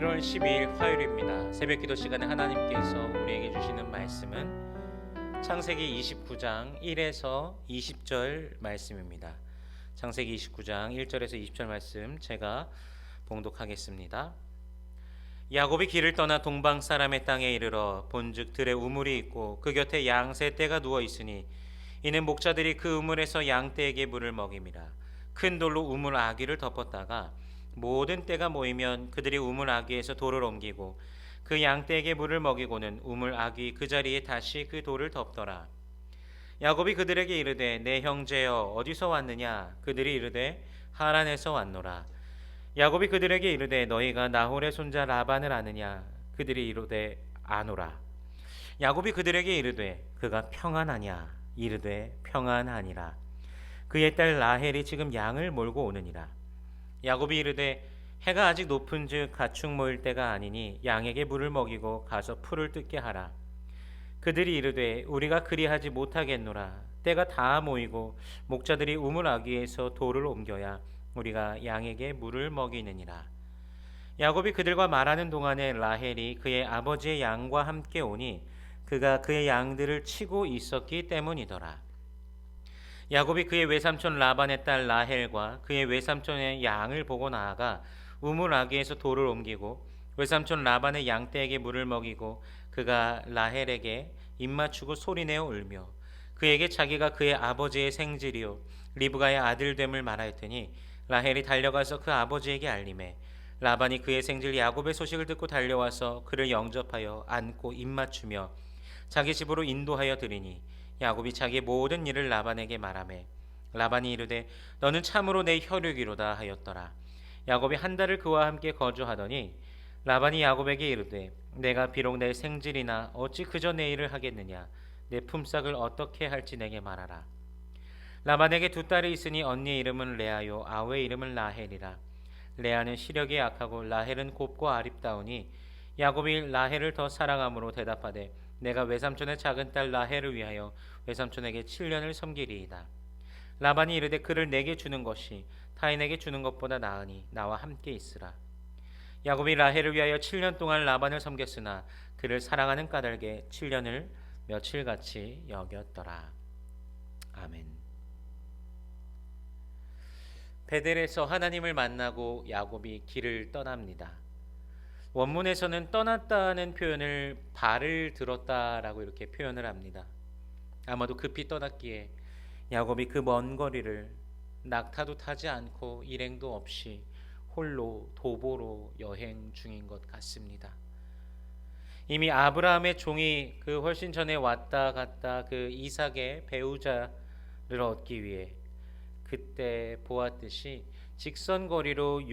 1월 12일 화요일입니다. 새벽 기도 시간에 하나님께서 우리에게 주시는 말씀은 창세기 29장 1에서 20절 말씀입니다. 창세기 29장 1절에서 20절 말씀 제가 봉독하겠습니다. 야곱이 길을 떠나 동방 사람의 땅에 이르러 본즉 들에 우물이 있고 그 곁에 양세 떼가 누워 있으니 이는 목자들이 그 우물에서 양 떼에게 물을 먹임이라 큰 돌로 우물 아귀를 덮었다가 모든 때가 모이면 그들이 우물 아귀에서 돌을 옮기고 그 양떼에게 물을 먹이고는 우물 아귀 그 자리에 다시 그 돌을 덮더라. 야곱이 그들에게 이르되 내 형제여 어디서 왔느냐 그들이 이르되 하란에서 왔노라. 야곱이 그들에게 이르되 너희가 나홀의 손자 라반을 아느냐 그들이 이르되 아노라. 야곱이 그들에게 이르되 그가 평안하냐 이르되 평안하니라. 그의 딸 라헬이 지금 양을 몰고 오느니라. 야곱이 이르되 해가 아직 높은즉 가축 모일 때가 아니니 양에게 물을 먹이고 가서 풀을 뜯게 하라. 그들이 이르되 우리가 그리하지 못하겠노라. 때가 다 모이고 목자들이 우물 아귀에서 돌을 옮겨야 우리가 양에게 물을 먹이느니라. 야곱이 그들과 말하는 동안에 라헬이 그의 아버지의 양과 함께 오니 그가 그의 양들을 치고 있었기 때문이더라. 야곱이 그의 외삼촌 라반의 딸 라헬과 그의 외삼촌의 양을 보고 나아가 우물 아귀에서 돌을 옮기고 외삼촌 라반의 양떼에게 물을 먹이고 그가 라헬에게 입맞추고 소리내어 울며 그에게 자기가 그의 아버지의 생질이요 리브가의 아들됨을 말하였더니 라헬이 달려가서 그 아버지에게 알림해 라반이 그의 생질 야곱의 소식을 듣고 달려와서 그를 영접하여 안고 입맞추며 자기 집으로 인도하여 드리니 야곱이 자기의 모든 일을 라반에게 말하매 라반이 이르되 너는 참으로 내 혈육이로다 하였더라. 야곱이 한 달을 그와 함께 거주하더니 라반이 야곱에게 이르되 내가 비록 내 생질이나 어찌 그저 내 일을 하겠느냐? 내 품삯을 어떻게 할지 내게 말하라. 라반에게 두 딸이 있으니 언니의 이름은 레아요 아우의 이름은 라헬이라. 레아는 시력이 약하고 라헬은 곱고 아립다우니 야곱이 라헬을 더 사랑함으로 대답하되 내가 외삼촌의 작은 딸 라헬을 위하여 외삼촌에게 7년을 섬기리이다. 라반이 이르되 그를 내게 주는 것이 타인에게 주는 것보다 나으니 나와 함께 있으라. 야곱이 라헬을 위하여 7년 동안 라반을 섬겼으나 그를 사랑하는 까닭에 7년을 며칠같이 여겼더라. 아멘. 베델에서 하나님을 만나고 야곱이 길을 떠납니다. 원문에서는 떠났다는 표현을 발을 들었다라고 이렇게 표현을 합니다. 아마도 급히 떠났기에 야곱이 그 먼 거리를 낙타도 타지 않고 일행도 없이 홀로 도보로 여행 중인 것 같습니다. 이미 아브라함의 종이 그 훨씬 전에 왔다 갔다 그 이삭의 배우자를 얻기 위해 그때 보았듯이 직선 거리로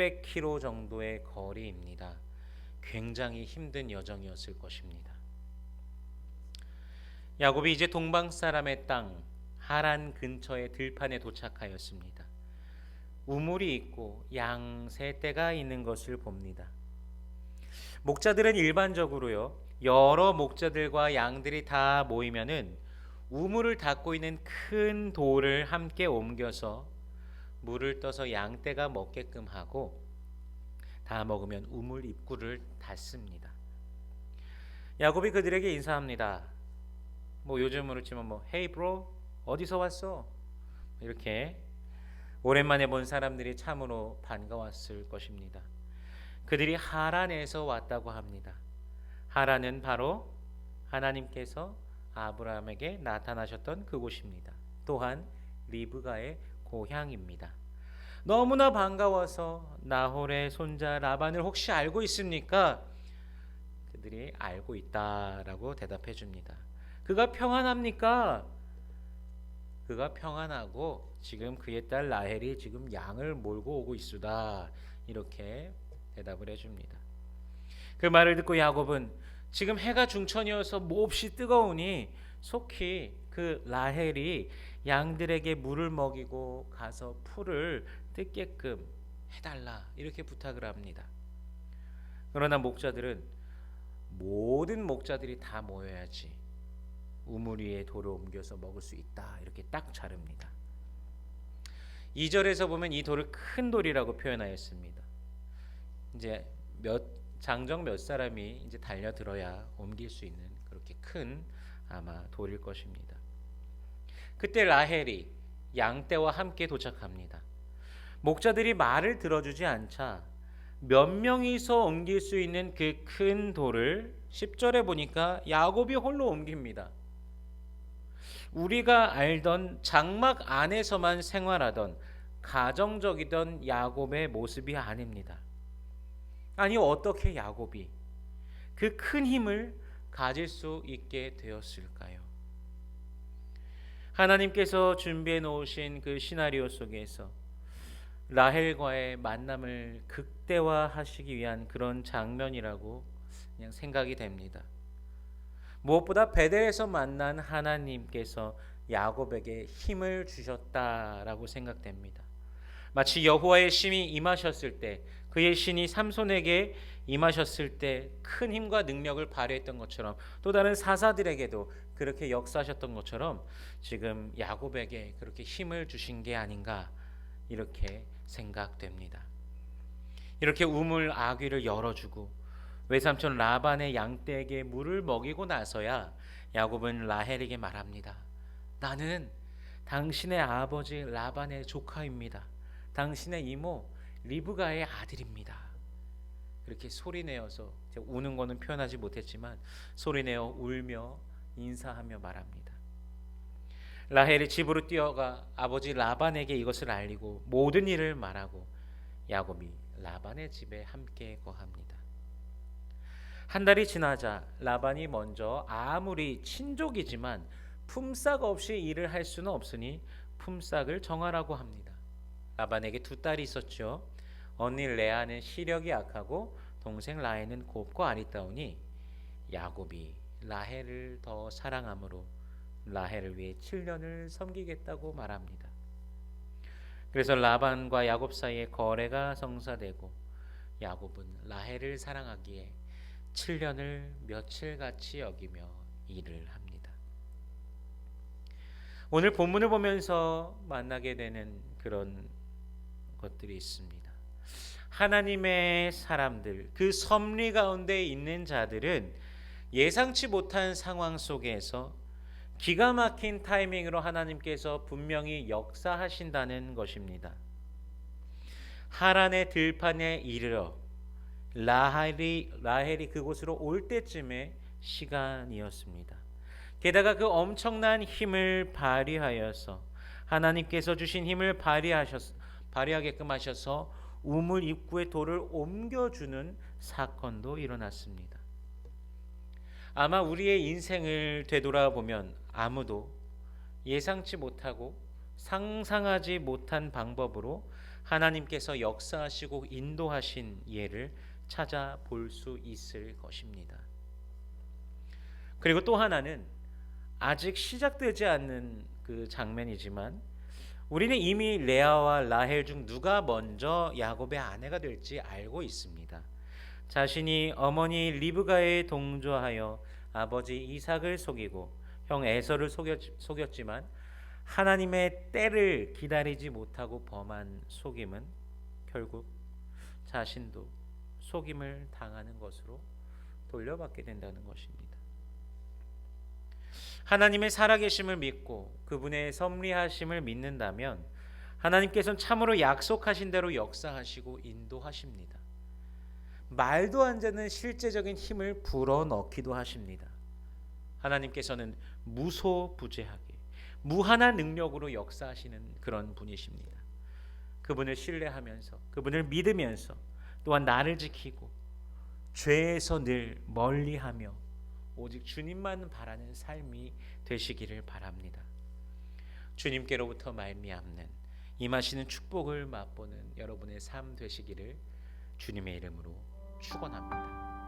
600km 정도의 거리입니다. 굉장히 힘든 여정이었을 것입니다. 야곱이 이제 동방 사람의 땅 하란 근처의 들판에 도착하였습니다. 우물이 있고 양 세 떼가 있는 것을 봅니다. 목자들은 일반적으로요 여러 목자들과 양들이 다 모이면은 우물을 닫고 있는 큰 돌을 함께 옮겨서 물을 떠서 양떼가 먹게끔 하고 다 먹으면 우물 입구를 닫습니다. 야곱이 그들에게 인사합니다. 뭐 요즘으로 치면 뭐 헤이 브로 어디서 왔어? 이렇게 오랜만에 본 사람들이 참으로 반가웠을 것입니다. 그들이 하란에서 왔다고 합니다. 하란은 바로 하나님께서 아브라함에게 나타나셨던 그곳입니다. 또한 리브가의 고향입니다. 너무나 반가워서 나홀의 손자 라반을 혹시 알고 있습니까? 그들이 알고 있다라고 대답해 줍니다. 그가 평안합니까? 그가 평안하고 지금 그의 딸 라헬이 지금 양을 몰고 오고 있수다. 이렇게 대답을 해 줍니다. 그 말을 듣고 야곱은 지금 해가 중천이어서 몹시 뜨거우니 속히 그 라헬이 양들에게 물을 먹이고 가서 풀을 뜯게끔 해달라 이렇게 부탁을 합니다. 그러나 목자들은 모든 목자들이 다 모여야지 우물 위에 돌을 옮겨서 먹을 수 있다 이렇게 딱 자릅니다. 2절에서 보면 이 돌을 큰 돌이라고 표현하였습니다. 이제 몇 장정 몇 사람이 이제 달려 들어야 옮길 수 있는 그렇게 큰 아마 돌일 것입니다. 그때 라헬이 양떼와 함께 도착합니다. 목자들이 말을 들어주지 않자 몇 명이서 옮길 수 있는 그 큰 돌을 10절에 보니까 야곱이 홀로 옮깁니다. 우리가 알던 장막 안에서만 생활하던 가정적이던 야곱의 모습이 아닙니다. 아니 어떻게 야곱이 그 큰 힘을 가질 수 있게 되었을까요? 하나님께서 준비해 놓으신 그 시나리오 속에서 라헬과의 만남을 극대화하시기 위한 그런 장면이라고 그냥 생각이 됩니다. 무엇보다 베델에서 만난 하나님께서 야곱에게 힘을 주셨다라고 생각됩니다. 마치 여호와의 신이 임하셨을 때 그의 신이 삼손에게 임하셨을 때 큰 힘과 능력을 발휘했던 것처럼 또 다른 사사들에게도 그렇게 역사하셨던 것처럼 지금 야곱에게 그렇게 힘을 주신 게 아닌가 이렇게 생각됩니다. 이렇게 우물 아귀를 열어주고 외삼촌 라반의 양떼에게 물을 먹이고 나서야 야곱은 라헬에게 말합니다. 나는 당신의 아버지 라반의 조카입니다. 당신의 이모 리브가의 아들입니다. 그렇게 소리내어서 우는 거는 표현하지 못했지만 소리내어 울며 인사하며 말합니다. 라헬이 집으로 뛰어가 아버지 라반에게 이것을 알리고 모든 일을 말하고 야곱이 라반의 집에 함께 거합니다. 한 달이 지나자 라반이 먼저 아무리 친족이지만 품삯 없이 일을 할 수는 없으니 품삯을 정하라고 합니다. 라반에게 두 딸이 있었죠. 언니 레아는 시력이 약하고 동생 라헬은 곱고 아리따우니 야곱이 라헬을 더 사랑함으로 라헬을 위해 7년을 섬기겠다고 말합니다. 그래서 라반과 야곱 사이에 거래가 성사되고 야곱은 라헬을 사랑하기에 7년을 며칠같이 여기며 일을 합니다. 오늘 본문을 보면서 만나게 되는 그런 것들이 있습니다. 하나님의 사람들, 그 섭리 가운데 있는 자들은 예상치 못한 상황 속에서 기가 막힌 타이밍으로 하나님께서 분명히 역사하신다는 것입니다. 하란의 들판에 이르러 라헬이 라헬이 그곳으로 올 때쯤의 시간이었습니다. 게다가 그 엄청난 힘을 발휘하여서 하나님께서 주신 힘을 발휘하셨 발휘하게끔 하셔서 우물 입구에 돌을 옮겨주는 사건도 일어났습니다. 아마 우리의 인생을 되돌아보면 아무도 예상치 못하고 상상하지 못한 방법으로 하나님께서 역사하시고 인도하신 예를 찾아볼 수 있을 것입니다. 그리고 또 하나는 아직 시작되지 않는 그 장면이지만 우리는 이미 레아와 라헬 중 누가 먼저 야곱의 아내가 될지 알고 있습니다. 자신이 어머니 리브가에 동조하여 아버지 이삭을 속이고 형 에서를 속였, 지만 하나님의 때를 기다리지 못하고 범한 속임은 결국 자신도 속임을 당하는 것으로 돌려받게 된다는 것입니다. 하나님의 살아계심을 믿고 그분의 섭리하심을 믿는다면 하나님께서는 참으로 약속하신 대로 역사하시고 인도하십니다. 말도 안 되는 실제적인 힘을 불어넣기도 하십니다. 하나님께서는 무소부재하게 무한한 능력으로 역사하시는 그런 분이십니다. 그분을 신뢰하면서 그분을 믿으면서 또한 나를 지키고 죄에서 늘 멀리하며 오직 주님만 바라는 삶이 되시기를 바랍니다. 주님께로부터 말미암는 임하시는 축복을 맛보는 여러분의 삶 되시기를 주님의 이름으로 축원합니다.